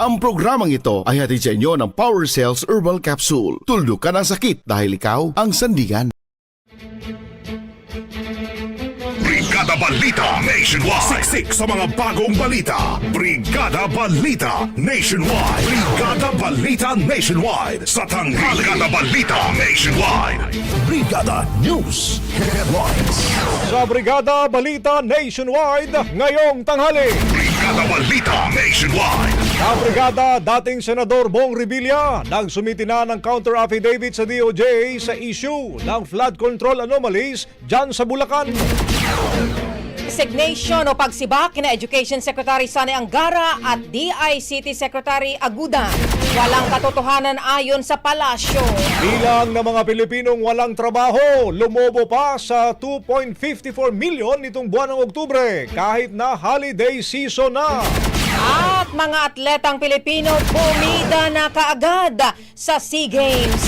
Ang programang ito ay hatid sa inyo ng Power Cells Herbal Capsule. Tuldok ka ng sakit dahil ikaw ang sandigan. Brigada Balita Nationwide. Siksik sa mga bagong balita. Brigada Balita Nationwide. Brigada Balita Nationwide. Sa tanghali. Brigada Balita Nationwide. Brigada News Headlines. Sa Brigada Balita Nationwide, ngayong tanghali. Brigada Balita Nationwide. Sa Brigada, dating Senador Bong Revilla nagsumiti na ng counter affidavit sa DOJ sa issue ng flood control anomalies dyan sa Bulacan. Resignation o pagsibak kina Education Secretary Sani Angara at DICT Secretary Aguda. Walang katotohanan ayon sa palasyo. Bilang ng mga Pilipinong walang trabaho, lumobo pa sa 2.54 million nitong buwan ng Oktubre kahit na holiday season na. At mga atletang Pilipino bumida na kaagad sa SEA Games.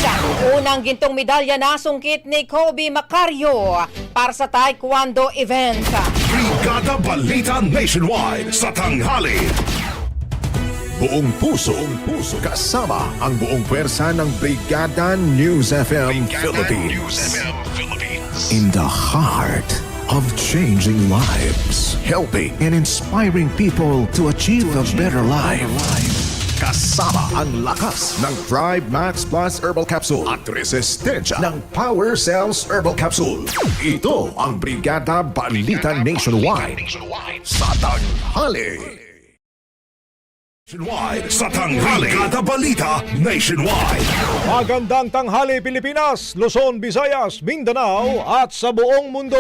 Unang gintong medalya na sungkit ni Kobe Macario para sa Taekwondo event. Brigada Balita Nationwide. Sa tanghali. Buong puso, buong puso, kasama ang buong pwersa ng Brigada News FM Philippines. In the heart of changing lives, helping and inspiring people to achieve a better life. Kasama ang lakas ng Thrive Max Plus Herbal Capsule at resistensya ng Power Cells Herbal Capsule. Ito ang Brigada Balita Nationwide sa tanghali. Nationwide. Sa tanghali. Brigada Balita Nationwide. Magandang tanghali Pilipinas, Luzon, Visayas, Mindanao at sa buong mundo.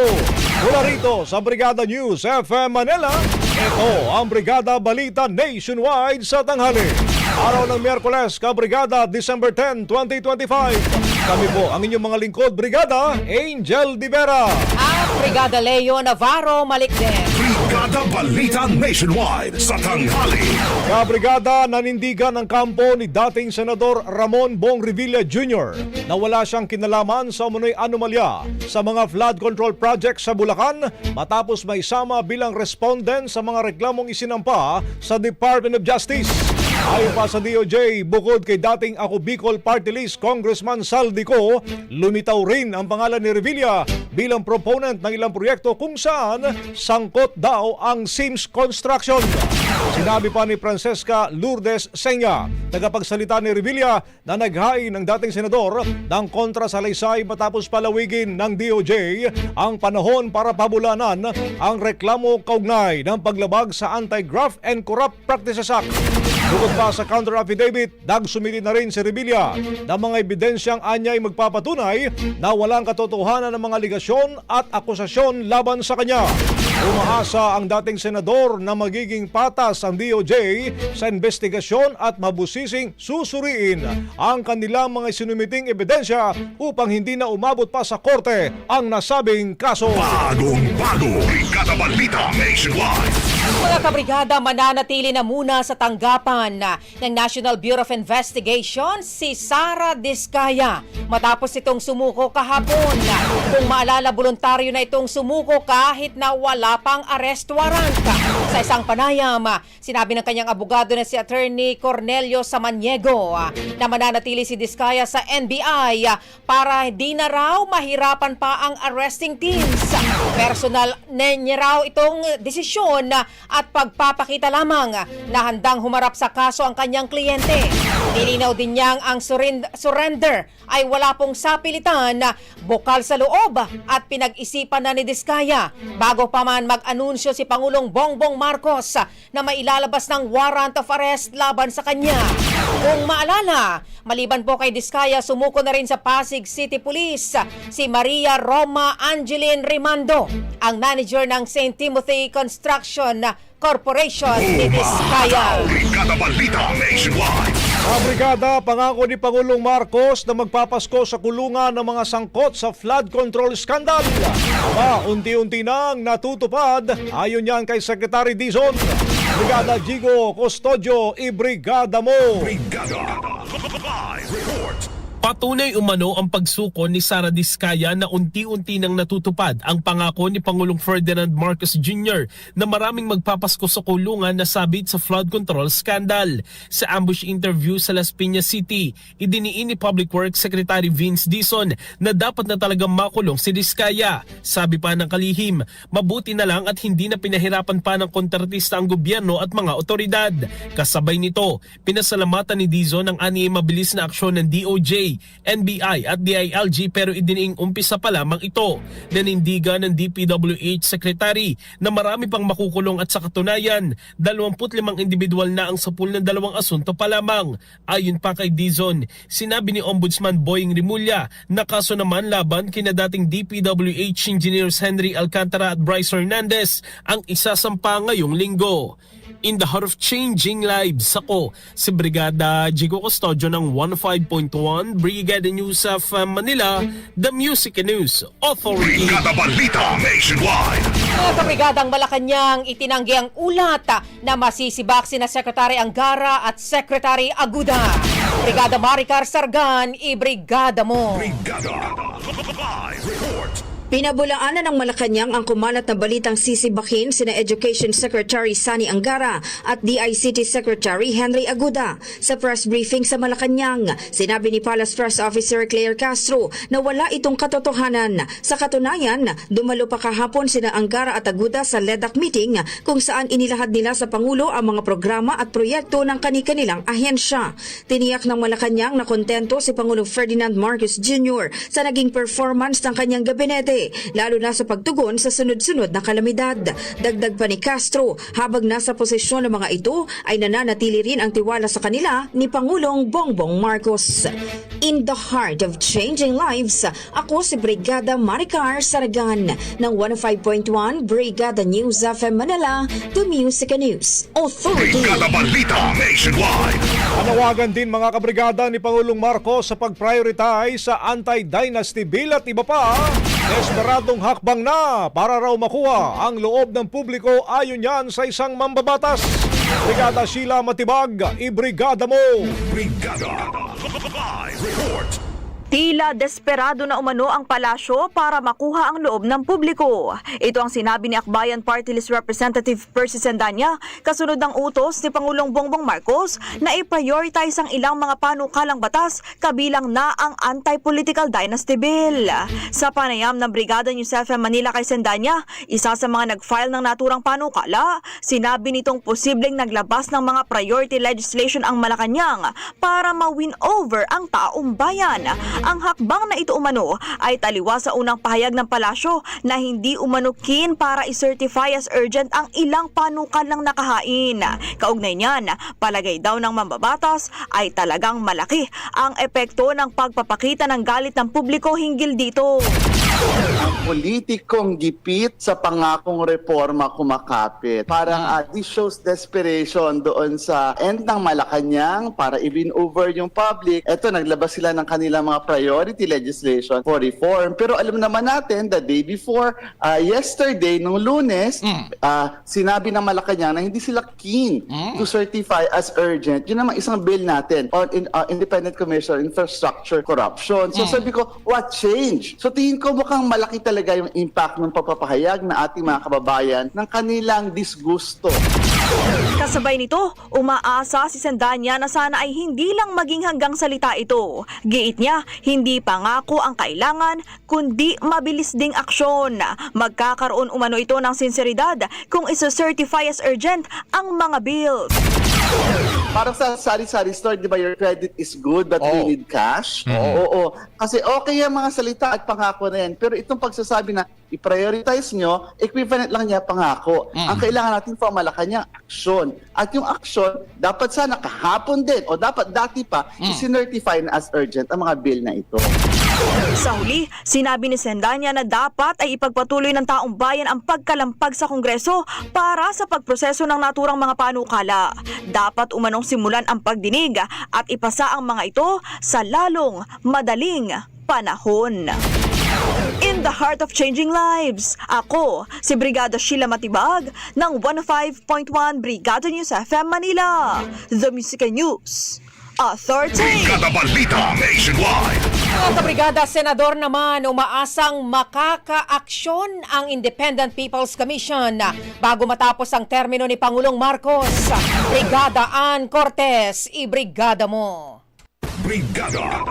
Mula rito sa Brigada News FM Manila, ito ang Brigada Balita Nationwide sa tanghali. Araw ng Miyerkules, Kabrigada, December 10, 2025. Kami po ang inyong mga lingkod, Brigada Angel Divera. At Brigada Leo Navarro Malikden. Brigada Balita Nationwide. Sa tanghali. Kabrigada nanindigan ang kampo ni dating Senador Ramon Bong Revilla Jr. na wala siyang kinalaman sa umunoy anomalya sa mga flood control project sa Bulacan matapos may sama bilang respondent sa mga reklamong isinampa sa Department of Justice. Ayon pa sa DOJ, bukod kay dating Ako Bicol Party List Congressman Saldico, lumitaw rin ang pangalan ni Revilla bilang proponent ng ilang proyekto kung saan sangkot daw ang Sims Construction. Sinabi pa ni Francesca Lourdes Senya, tagapagsalita ni Revilla na naghain ng dating senador ng kontra sa laysay matapos palawigin ng DOJ ang panahon para pabulanan ang reklamo kaugnay ng paglabag sa Anti-Graft and Corrupt Practices Act. Bukod pa sa counter affidavit, dagsumili na rin si Revilla ng mga ebidensyang anyay magpapatunay na walang katotohanan ng mga ligasyon at akusasyon laban sa kanya. Umaasa ang dating senador na magiging patas ang DOJ sa investigasyon at mabusising susuriin ang kanilang mga sinumiting ebidensya upang hindi na umabot pa sa korte ang nasabing kaso. Bagong bago, Brigada Balita Nationwide. Mga kabrigada, mananatili na muna sa tanggapan ng National Bureau of Investigation si Sara Diskaya matapos itong sumuko kahapon. Kung maalala, voluntaryo na itong sumuko kahit na wala pang arrest warrant. Sa isang panayam, sinabi ng kanyang abogado na si Attorney Cornelio Samaniego na mananatili si Diskaya sa NBI para di na raw mahirapan pa ang arresting teams. Personal na niya raw itong desisyon at pagpapakita lamang na handang humarap sa kaso ang kanyang kliyente. Nilinaw din niyang ang surrender ay wala pong sapilitan, bukal sa loob at pinag-isipan na ni Diskaya bago pa man mag-anunsyo si Pangulong Bongbong Marcos na mailalabas ng warrant of arrest laban sa kanya. Kung maalala, maliban po kay Diskaya, sumuko na rin sa Pasig City Police si Maria Roma Angeline Rimando, ang manager ng St. Timothy Construction Corporation ni Diskaya. Brigada Balita Nationwide. Mga brigada, pangako ni Pangulong Marcos na magpapasko sa kulungan ng mga sangkot sa flood control scandal. Aba, unti-unti nang natutupad ayon yan kay Secretary Dizon. Brigada Jigo Custodio, ibrigada mo! Brigada. Live. Patunay umano ang pagsuko ni Sara Diskaya na unti-unti nang natutupad ang pangako ni Pangulong Ferdinand Marcos Jr. na maraming magpapasko sa kulungan na sabit sa flood control scandal. Sa ambush interview sa Las Piñas City, idiniin ni Public Works Secretary Vince Dizon na dapat na talagang makulong si Diskaya. Sabi pa ng kalihim, mabuti na lang at hindi na pinahirapan pa ng kontratista ang gobyerno at mga otoridad. Kasabay nito, pinasalamatan ni Dizon ang ani mabilis na aksyon ng DOJ, NBI at DILG pero idiniing umpisa pa lamang ito. Nanindigan ng DPWH Secretary na marami pang makukulong at sa katunayan, 25 individual na ang sapul ng dalawang asunto pa lamang. Ayon pa kay Dizon, sinabi ni Ombudsman Boying Rimulya na kaso naman laban kina dating DPWH Engineers Henry Alcantara at Bryce Hernandez ang isasampa ngayong linggo. In the heart of changing lives, ako si Brigada Jigo Custodio ng 15.1 Brigada News of uh, Manila, the Music and News Authority. Brigada Balita Nationwide. Mga kabrigadang Malacanang itinanggi ang ulat na masisibak sina Secretary Angara at Secretary Aguda. Brigada Maricar Sargan, ibrigada mo. Brigada. Live report. Pinabulaanan ng Malacanang ang kumalat na balitang sisibakin sina Education Secretary Sani Angara at DICT Secretary Henry Aguda. Sa press briefing sa Malacanang, sinabi ni Palace Press Officer Claire Castro na wala itong katotohanan. Sa katunayan, dumalo pa kahapon sina Angara at Aguda sa LEDAC meeting kung saan inilahad nila sa Pangulo ang mga programa at proyekto ng kani-kanilang ahensya. Tiniyak ng Malacanang na kontento si Pangulong Ferdinand Marcos Jr. sa naging performance ng kanyang gabinete lalo na sa pagtugon sa sunod-sunod na kalamidad. Dagdag pa ni Castro, habang nasa posisyon ng mga ito ay nananatili rin ang tiwala sa kanila ni Pangulong Bongbong Marcos. In the heart of changing lives, ako si Brigada Maricar Saragan ng 105.1 Brigada News FM Manila, The Music and News Authority. Brigada Balita Nationwide. Panawagan din mga kabrigada ni Pangulong Marcos sa pag-prioritize sa anti-dynasty bill at iba pa. Desperadong hakbang na para raw makuha ang loob ng publiko ayon yan sa isang mambabatas. Brigada Sheila Matibag, ibrigada mo! Brigada. Live report. Tila desperado na umano ang palasyo para makuha ang loob ng publiko. Ito ang sinabi ni Akbayan Party List Representative Percy Sendanya kasunod ng utos ni Pangulong Bongbong Marcos na i-prioritize ang ilang mga panukalang batas kabilang na ang Anti-Political Dynasty Bill. Sa panayam ng Brigada News FM Manila kay Sendanya, isa sa mga nag-file ng naturang panukala, sinabi nitong posibleng naglabas ng mga priority legislation ang Malacanang para ma-win over ang taong bayan. Ang hakbang na ito umano ay taliwa sa unang pahayag ng palasyo na hindi umano kin para i-certify as urgent ang ilang panukalang nakahain. Kaugnay niyan, palagay daw ng mambabatas ay talagang malaki ang epekto ng pagpapakita ng galit ng publiko hinggil dito. ang politikong gipit sa pangakong reforma kumakapit. Parang ah, this shows desperation doon sa end ng Malacanang para i-win over yung public. Eto, naglabas sila ng kanilang mga priority legislation for reform. Pero alam naman natin, the day before, ah, yesterday, nung lunes, ah, sinabi ng Malacanang na hindi sila keen to certify as urgent. Yun naman isang bill natin on in, ah, Independent Commission on Infrastructure Corruption. So sabi ko, what change? So tingin ko mukhang malaki talaga yung impact ng pagpapahayag na ating mga kababayan ng kanilang disgusto. Kasabay nito, umaasa si Sendanya na sana ay hindi lang maging hanggang salita ito. Giit niya, hindi pangako ang kailangan, kundi mabilis ding aksyon. Magkakaroon umano ito ng sinseridad kung isa-certify as urgent ang mga bills. Parang sa sari-sari store, di ba, your credit is good but we Oo. need cash? Oo, oo. Kasi okay yung mga salita at pangako na yan. Pero itong pagsasabi na i-prioritize nyo, equivalent lang niya pangako. Ang kailangan natin for Malacanang, aksyon. At yung aksyon, dapat sana kahapon din o dapat dati pa, isinertify na as urgent ang mga bill na ito. Sa huli, sinabi ni Sendanya na dapat ay ipagpatuloy ng taong bayan ang pagkalampag sa Kongreso para sa pagproseso ng naturang mga panukala. Dapat umanong simulan ang pagdinig at ipasa ang mga ito sa lalong madaling panahon. In the heart of changing lives, ako si Brigada Sheila Matibag ng 105.1 Brigada News FM Manila, The Music News Authority. Brigada Balita Nationwide. Mga kabrigada, senador naman umaasang makakaaksyon ang Independent People's Commission bago matapos ang termino ni Pangulong Marcos. Brigada Ann Cortez, ibrigada mo. Brigada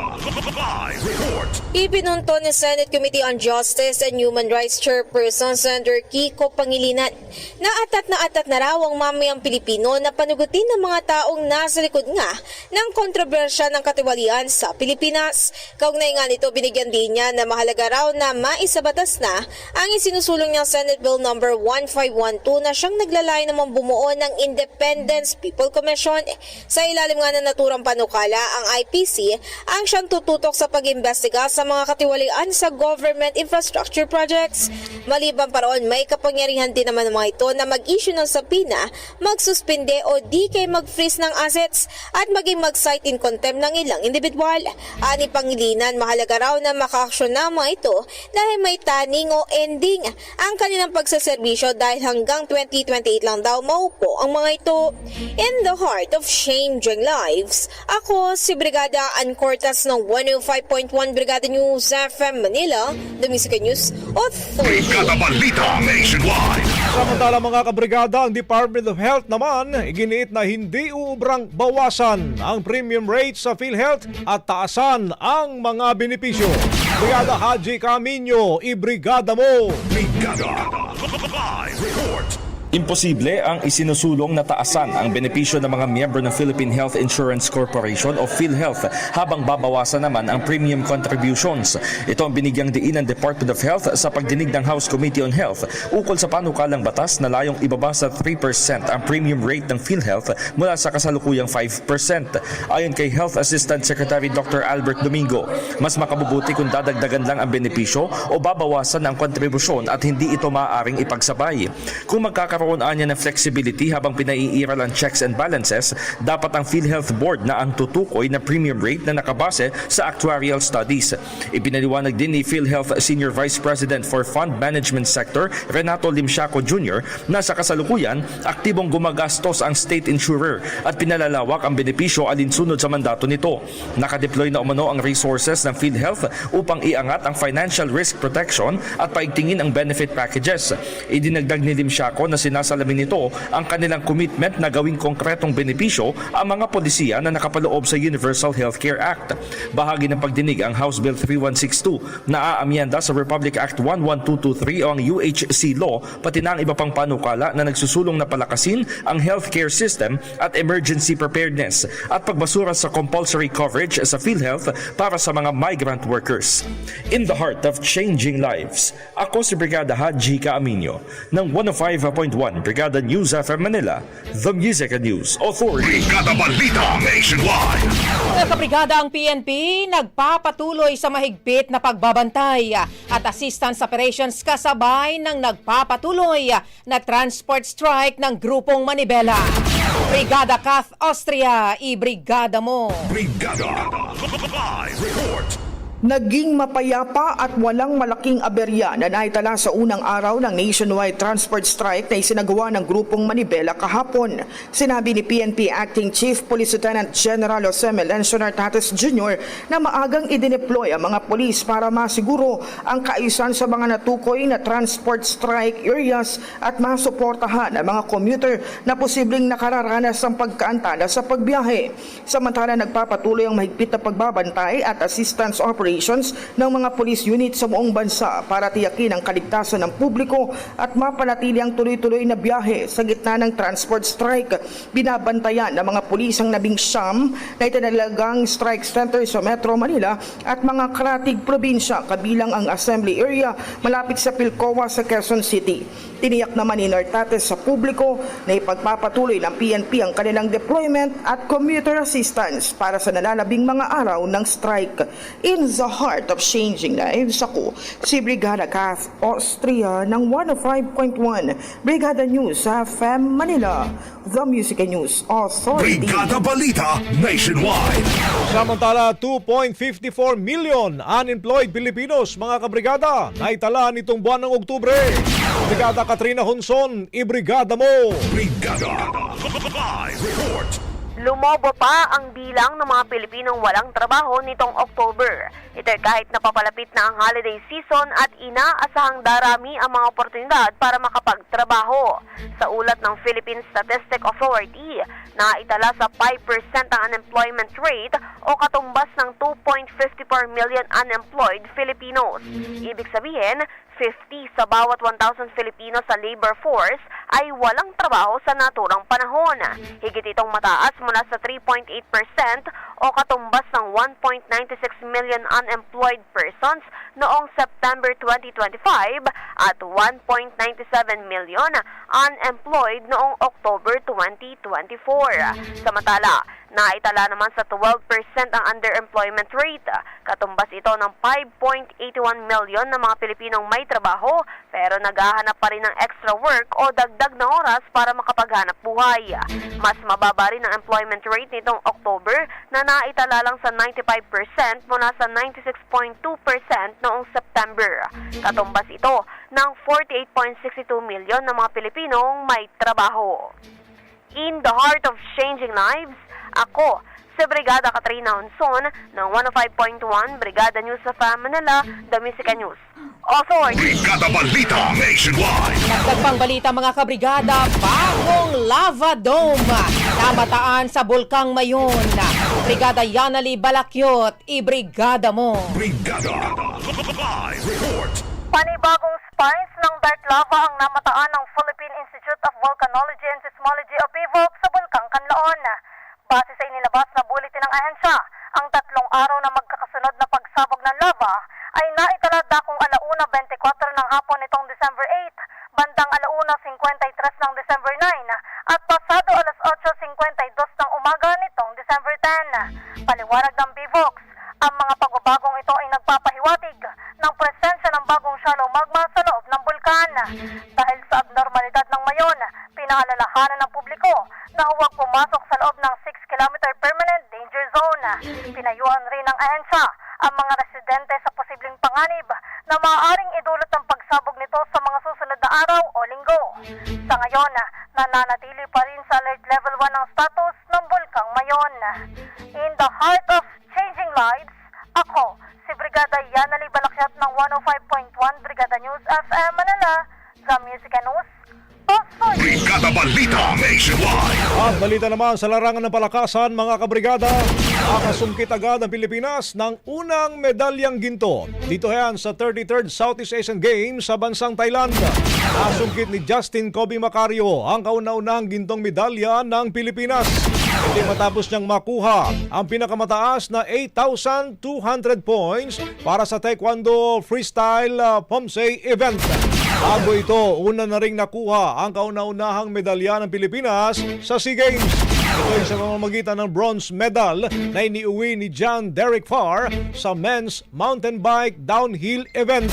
Live Report. Ipinunto ni Senate Committee on Justice and Human Rights Chairperson Senator Kiko Pangilinan na atat na atat na raw ang mamayang Pilipino na panugutin ng mga taong nasa likod nga ng kontrobersya ng katiwalian sa Pilipinas. Kaugnay nga nito, binigyan din niya na mahalaga raw na maisabatas na ang isinusulong niyang Senate Bill number 1512 na siyang naglalay namang bumuo ng Independence People Commission. Sa ilalim nga na naturang panukala, ang IPC ang siyang tututok sa pag-imbestiga sa mga katiwalian sa government infrastructure projects. Maliban pa roon, may kapangyarihan din naman ng mga ito na mag-issue ng sabina, magsuspinde o di kay mag-freeze ng assets at maging mag-cite in contempt ng ilang individual. Ani Pangilinan, mahalaga raw na makaaksyon na mga ito dahil may taning o ending ang kanilang pagsaserbisyo dahil hanggang 2028 lang daw maupo ang mga ito. In the heart of changing lives, ako si Brigada Ann Cortez ng 105.1 Brigada News FM Manila, The Music News Authority. Brigada Balita Nationwide. Samantala mga kabrigada, ang Department of Health naman iginiit na hindi uubrang bawasan ang premium rate sa PhilHealth at taasan ang mga benepisyo. Brigada Haji Camino, ibrigada mo! Brigada Live Report. Imposible ang isinusulong na taasan ang benepisyo ng mga miyembro ng Philippine Health Insurance Corporation o PhilHealth habang babawasan naman ang premium contributions. Ito ang binigyang diin ng Department of Health sa pagdinig ng House Committee on Health ukol sa panukalang batas na layong ibaba sa 3% ang premium rate ng PhilHealth mula sa kasalukuyang 5%. Ayon kay Health Assistant Secretary Dr. Albert Domingo, mas makabubuti kung dadagdagan lang ang benepisyo o babawasan ang kontribusyon at hindi ito maaaring ipagsabay. Kung magkakaroon anya ng flexibility habang pinaiiral ang checks and balances, dapat ang PhilHealth Board na ang tutukoy na premium rate na nakabase sa actuarial studies. Ipinaliwanag din ni PhilHealth Senior Vice President for Fund Management Sector, Renato Limsiaco Jr., na sa kasalukuyan, aktibong gumagastos ang state insurer at pinalalawak ang benepisyo alinsunod sa mandato nito. Nakadeploy na umano ang resources ng PhilHealth upang iangat ang financial risk protection at paigtingin ang benefit packages. Idinagdag ni Limsiaco na isinasalamin nito ang kanilang commitment na gawing konkretong benepisyo ang mga polisiya na nakapaloob sa Universal Healthcare Act. Bahagi ng pagdinig ang House Bill 3162 na aamyenda sa Republic Act 11223 o ang UHC law pati na ang iba pang panukala na nagsusulong na palakasin ang healthcare system at emergency preparedness at pagbasura sa compulsory coverage sa PhilHealth para sa mga migrant workers. In the heart of changing lives, ako si Brigada Haji Kaaminyo ng 105.1 Brigada News FM Manila, The Music and News Authority. Brigada Balita Nationwide. Mga kabrigada ang PNP nagpapatuloy sa mahigpit na pagbabantay at assistance operations kasabay ng nagpapatuloy na transport strike ng grupong Manibela. Brigada Kath Austria, i-brigada mo. Brigada. Live report. Naging mapayapa at walang malaking aberya na naitala sa unang araw ng nationwide transport strike na isinagawa ng grupong Manibela kahapon. Sinabi ni PNP Acting Chief Police Lieutenant General Jose Melencio Nartates Jr. na maagang idineploy ang mga polis para masiguro ang kaayusan sa mga natukoy na transport strike areas at masuportahan ang mga commuter na posibleng nakararanas ng pagkaantala sa pagbiyahe. Samantala nagpapatuloy ang mahigpit na pagbabantay at assistance operations ng mga police unit sa buong bansa para tiyakin ang kaligtasan ng publiko at mapanatili ang tuloy-tuloy na biyahe sa gitna ng transport strike. Binabantayan ng mga pulis ang nabing siyam na itinalagang strike center sa Metro Manila at mga karatig probinsya kabilang ang assembly area malapit sa Pilcoa sa Quezon City. Tiniyak naman ni Nartates sa publiko na ipagpapatuloy ng PNP ang kanilang deployment at commuter assistance para sa nalalabing mga araw ng strike. In the heart of changing lives, ako si Brigada Kath Austria ng 105.1 Brigada News sa FM Manila, The Music and News Authority. Brigada Balita Nationwide. Samantala, 2.54 million unemployed Pilipinos, mga kabrigada, naitala nitong buwan ng Oktubre. Brigada Katrina Honson, ibrigada mo! Brigada. Live report. Lumobo pa ang bilang ng mga Pilipinong walang trabaho nitong October. Ito kahit napapalapit na ang holiday season at inaasahang darami ang mga oportunidad para makapagtrabaho. Sa ulat ng Philippine Statistic Authority, naitala sa 5% ang unemployment rate o katumbas ng 2.54 million unemployed Filipinos. Ibig sabihin, 50 sa bawat 1,000 Filipino sa labor force ay walang trabaho sa naturang panahon. Higit itong mataas mula sa 3.8% o katumbas ng 1.96 million unemployed persons noong September 2025 at 1.97 million unemployed noong October 2024. Samantala, naitala naman sa 12% ang underemployment rate. Katumbas ito ng 5.81 million na mga Pilipinong may trabaho pero naghahanap pa rin ng extra work o dagdag na oras para makapaghanap buhay. Mas mababa rin ang employment rate nitong October na naitala lang sa 95% mula sa 96.2% noong September. Katumbas ito ng 48.62 million na mga Pilipinong may trabaho. In the heart of changing lives, ako, si Brigada Katrina Honson ng 105.1 Brigada News sa Manila, The Music and News. Authority. Brigada Balita Nationwide. Dagdag pang balita mga kabrigada, bagong lava dome namataan sa Bulkang Mayon. Brigada Yanali Balakyot, ibrigada mo. Brigada. Live report. Panibagong spines ng dark lava ang namataan ng Philippine Institute of Volcanology and Seismology o PVOC sa Bulkang Kanlaon. Base sa inilabas na bulletin ng ahensya, ang tatlong araw na magkakasunod na pagsabog ng lava ay naitala dakong alauna 24 ng hapon nitong December 8, bandang alauna 53 ng December 9, at pasado alas 8.52 ng umaga nitong December 10. Paliwanag ng BVOX, ang mga pagbabagong ito ay nagpapahiwatig ng presensya ng bagong shallow magma sa loob ng bulkan. Dahil sa abnormalidad ng mayon, pinaalalahanan ng publiko na huwag pumasok sa loob ng 6 km permanent danger zone. Pinayuhan rin ng ahensya ang mga residente sa posibleng panganib na maaaring idulot ng pagsabog nito sa mga susunod na araw o linggo. Sa ngayon, nananatili balita naman sa larangan ng palakasan mga kabrigada, nakasungkit agad ang Pilipinas ng unang medalyang ginto. Dito yan sa 33rd Southeast Asian Games sa bansang Thailand. Nasungkit ni Justin Kobe Macario ang kauna-unahang gintong medalya ng Pilipinas. Hindi matapos niyang makuha ang pinakamataas na 8,200 points para sa Taekwondo Freestyle uh, Pomsei event. Bago ito, una na ring nakuha ang kauna-unahang medalya ng Pilipinas sa SEA Games. Ito sa pamamagitan ng bronze medal na iniuwi ni John Derek Farr sa men's mountain bike downhill event.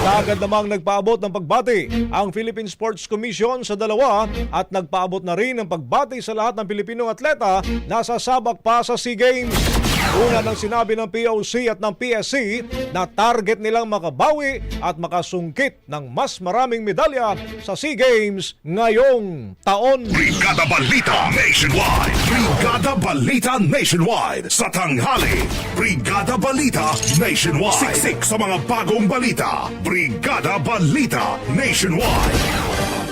Kaagad namang nagpaabot ng pagbati ang Philippine Sports Commission sa dalawa at nagpaabot na rin ng pagbati sa lahat ng Pilipinong atleta na sasabak pa sa SEA Games. Una nang sinabi ng POC at ng PSC na target nilang makabawi at makasungkit ng mas maraming medalya sa SEA Games ngayong taon. Brigada Balita Nationwide. Brigada Balita Nationwide. Sa tanghali. Brigada Balita Nationwide. Siksik sa mga bagong balita. Brigada Balita Nationwide.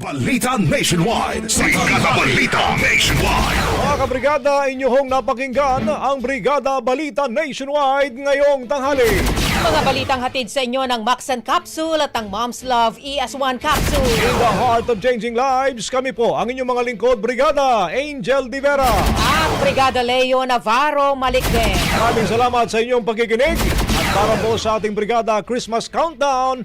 Balita Nationwide. Sa Brigada Balita Nationwide. Mga kabrigada, inyong napakinggan ang Brigada Balita Nationwide ngayong tanghali. Mga balitang hatid sa inyo ng Maxan Capsule at ang Mom's Love ES1 Capsule. In the heart of changing lives, kami po ang inyong mga lingkod, Brigada Angel Divera. At Brigada Leo Navarro Malikden. Maraming salamat sa inyong pagkikinig. At para po sa ating Brigada Christmas Countdown,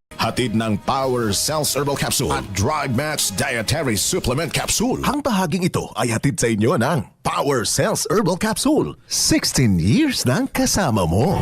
Hatid ng Power Cells Herbal Capsule at Drug Match Dietary Supplement Capsule. Ang bahaging ito ay hatid sa inyo ng Power Cells Herbal Capsule. 16 years ng kasama mo.